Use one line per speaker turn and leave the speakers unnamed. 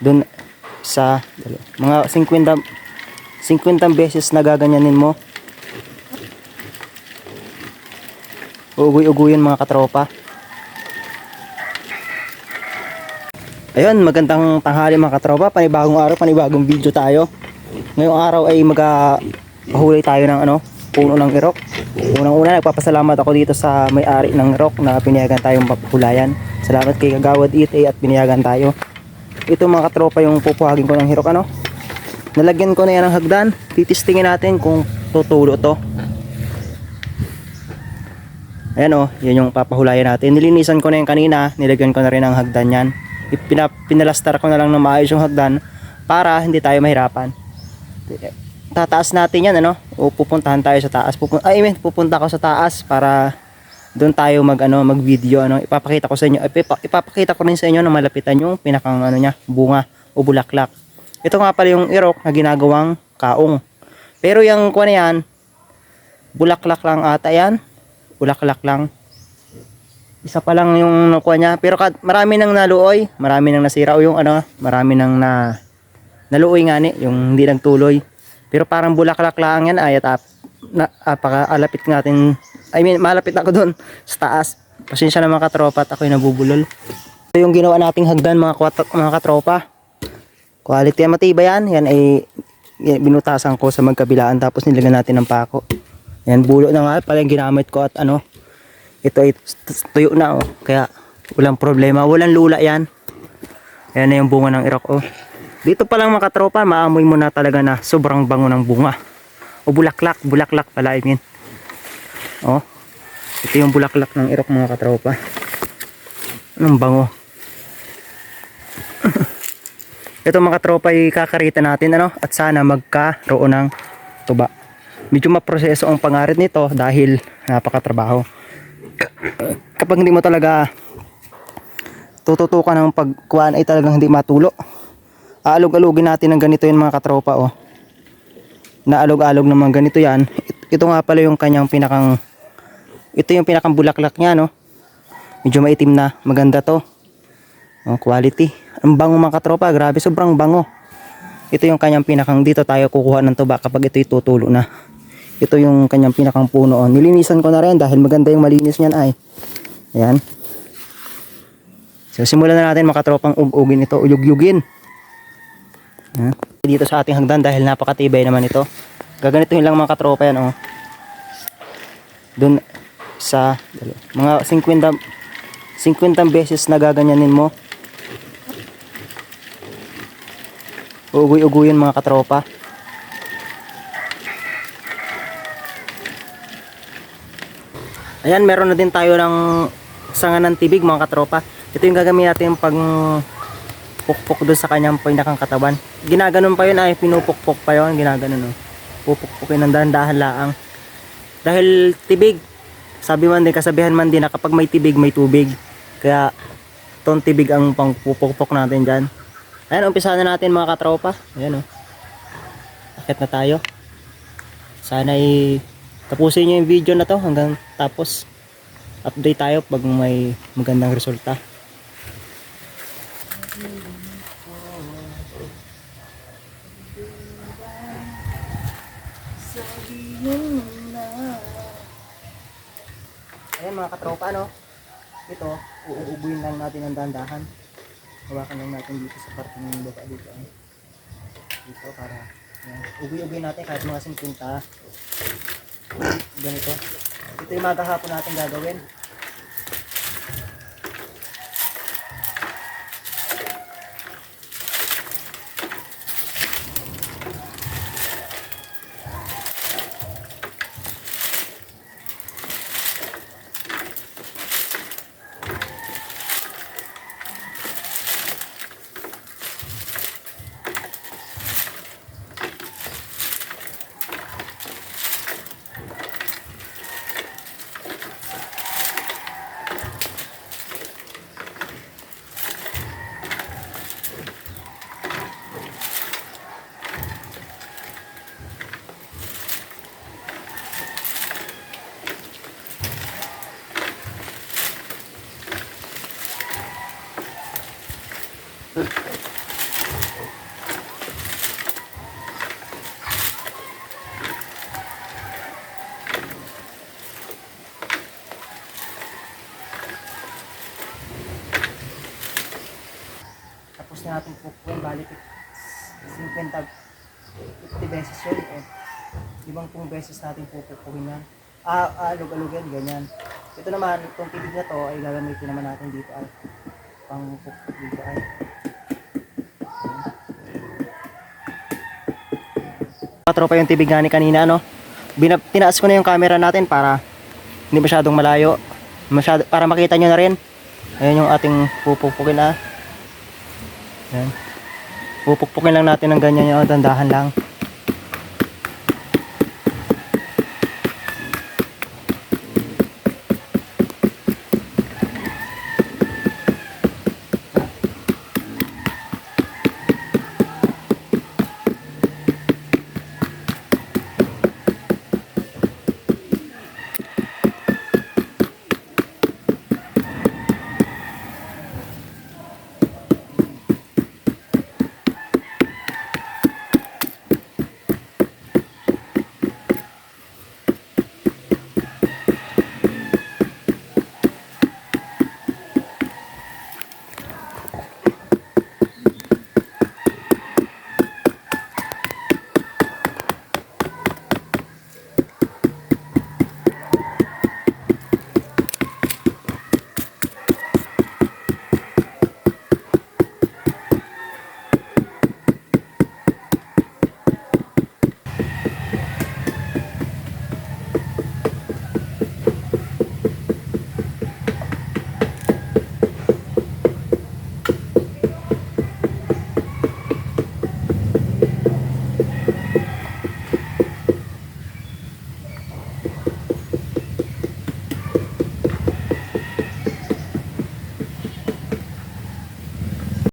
Doon sa mga 50 50 beses na gaganyanin mo. Uugoy-ugoyin mga katropa. Ayun, magandang tanghali mga katropa. Panibagong araw, panibagong video tayo. Ngayong araw ay magpahuli tayo ng ano, puno ng irok. Unang-una, nagpapasalamat ako dito sa may-ari ng irok na pinayagan tayong mapulayan. Salamat kay Kagawad Ite at pinayagan tayo. Ito mga katropa yung pupuhagin ko ng hirok ano. Nalagyan ko na yan ng hagdan. Titistingin natin kung tutulo to. Ayan o, yun yung papahulayan natin. Nilinisan ko na yan kanina, nilagyan ko na rin ng hagdan yan. Ipina, pinalastar ko na lang ng maayos yung hagdan para hindi tayo mahirapan. Tataas natin yan ano, o pupuntahan tayo sa taas. Pupun I mean, pupunta ako sa taas para doon tayo mag ano mag video ano. Ipapakita ko sa inyo ipa- ipapakita ko rin sa inyo na malapitan yung pinakang ano niya bunga o bulaklak. Ito nga pala yung irok na ginagawang kaong. Pero yung kuha na yan bulaklak lang ata yan. Bulaklak lang. Isa pa lang yung nakuha niya. Pero kad- marami nang naluoy marami nang nasira o yung ano marami nang na naluoy nga ni yung hindi nagtuloy. Pero parang bulaklak lang yan ay at na, apaka alapit natin I mean malapit ako doon sa taas. Pasensya na mga katropa at ako'y nabubulol. Ito yung ginawa nating hagdan mga, mga katropa. Quality matibay yan. Yan ay binutasan ko sa magkabilaan. Tapos nilagyan natin ng pako. Yan bulo na nga. Pala yung ginamit ko at ano ito ay tuyo na oh. Kaya walang problema. Walang lula yan. Yan na yung bunga ng irok oh. Dito pa lang mga katropa maamoy mo na talaga na sobrang bango ng bunga. O bulaklak bulaklak pala I mean oh. Ito yung bulaklak ng irok mga katropa. Anong bango? Ito mga katropa ay kakarita natin ano? At sana magkaroon ng tuba. Medyo maproseso ang pangarit nito dahil napakatrabaho. Kapag hindi mo talaga tututukan ng pagkuhan ay talagang hindi matulo. Aalog-alogin natin ng ganito yung mga katropa oh. Naalog-alog naman ganito yan ito nga pala yung kanyang pinakang ito yung pinakang bulaklak niya no? Medyo maitim na. Maganda to. Oh, quality. Ang bango mga katropa. Grabe sobrang bango. Ito yung kanyang pinakang dito tayo kukuha ng tuba kapag ito tutulo na. Ito yung kanyang pinakang puno oh. nilinisan ko na rin dahil maganda yung malinis niyan ay. Ayan. So simulan na natin mga katropang ug-ugin ito uyug-yugin. Dito sa ating hagdan dahil napakatibay naman ito gaganito lang mga katropa yan oh. Doon sa mga 50 50 beses na gaganyanin mo. Ugoy-ugoyin mga katropa. Ayan meron na din tayo ng sanga ng tibig mga katropa. Ito yung gagamitin natin pag pukpok doon sa kanyang pinakang katawan. Ginaganon pa yun ay pinupukpok pa yun ginaganon oh. Pupukpukin ng dahan-dahan laang. Dahil tibig sabi man din kasabihan man din na kapag may tibig may tubig. Kaya ton tibig ang pangpupukpok natin dyan. Ayan umpisa na natin mga katropa. Ayan o akit na tayo. Sana ay tapusin nyo yung video na to hanggang tapos. Update tayo pag may magandang resulta Ayan mga katropa no. Ito, uuubuin lang natin ang dahan-dahan. Hawakan lang natin dito sa parte ng baba dito. ah. Dito para. Ubuy-ubuy natin kahit mga 50. Ganito. Ito yung mga hapon natin gagawin. Tapos na natin po po, balik 50, 50 beses yun. Eh. Ibang pong beses natin pupukuhin yan. Ah, ah, alog-alog yan, ganyan. Ito naman, itong tubig na to ay gagamitin naman natin dito ay pang pupuk dito ay Patropa yung tibig ni kanina, no? Binab tinaas ko na yung camera natin para hindi masyadong malayo. Masyado, para makita nyo na rin. Ayan yung ating pupupukin, ah. Ayan. Pupukpukin lang natin ng ganyan yung dandahan lang.